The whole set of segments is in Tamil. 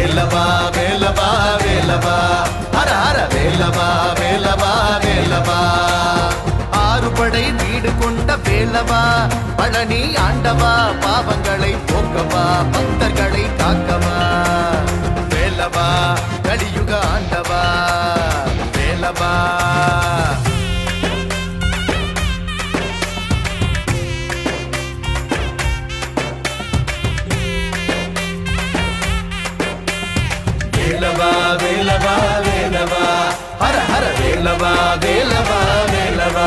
வேலவா வேலவா வேலவா. ஹர ஹர வேலவா வேலவா வேலவா. ஆறுபடை வீடு கொண்ட வேலவா. பழனி ஆண்டவா பாவங்களை போக்கவா. பக்தர்களை காக்கவா வேலவா வேலவா ஹர ஹர வேலவா வேலவா வேலவா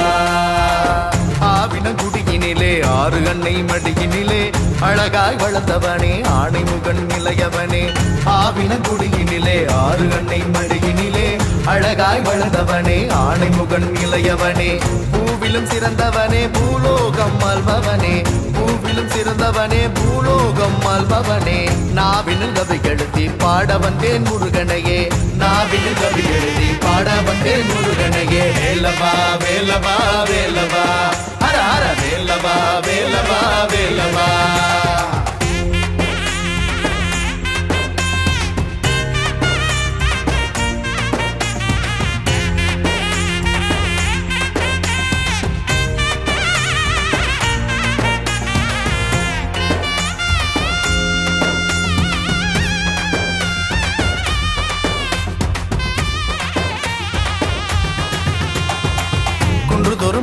ஆவினங்குடியினிலே ஆறு அன்னை மடியினிலே அழகாய் வளர்ந்தவனே ஆணைமுகன் நிலையவனே ஆவினங்குடியினிலே ஆறு அன்னை மடியினிலே அழகாய் வளர்ந்தவனே ஆணை முகன் நிலையவனே பூவிலும் சிறந்தவனே பூலோகம் ஆள்பவனே பூவிலும் சிறந்தவனே பூலோகம் ஆள்பவனே நாவினில் கவி பாட வந்தேன் முருகனையே. நாவினில் கவி எழுதி பாட வந்தேன் முருகனையே. வேலவா வேலவா வேலவா. ஹர ஹர வேலவா வேலவா வேல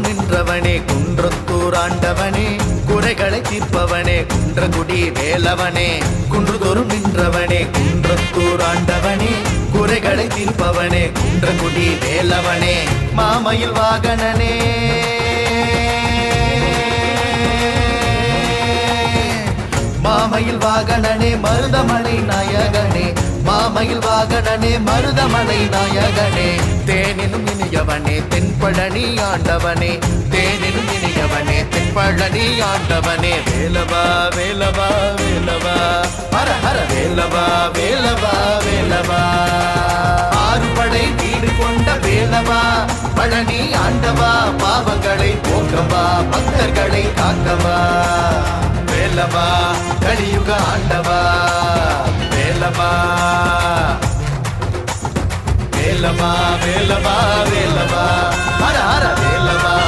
குன்றுதோறும் நின்றவனே குன்றத்தூராண்டவனே குறைகளை தீர்ப்பவனே குன்றகுடி வேலவனே. குன்றுதோறும் நின்றவனே குன்றத்தூராண்டவனே குறைகளை தீர்ப்பவனே குன்றகுடி வேலவனே. மாமயில் வாகனனே. மாமயில் வாகனனே மருதமலை நாயகனே. மாமயில் வாகனனே மருதமலை நாயகனே. தேனினும் இனியவனே தென்பழனி ஆண்டவனே. தேனினும் இனியவனே தென்பழனி ஆண்டவனே. வேலவா வேலவா வேலவா. ஹர ஹர வேலவா வேலவா வேலவா. ஆறு படை வீடு கொண்ட வேலவா. பழனி ஆண்டவா பாவங்களை போக்கவா. பக்தர்களை காக்கவா. வேலவா கலியுக ஆண்டவா. வேலவா. వేలవా వేలవా వేలవా. హర హర వేలవా.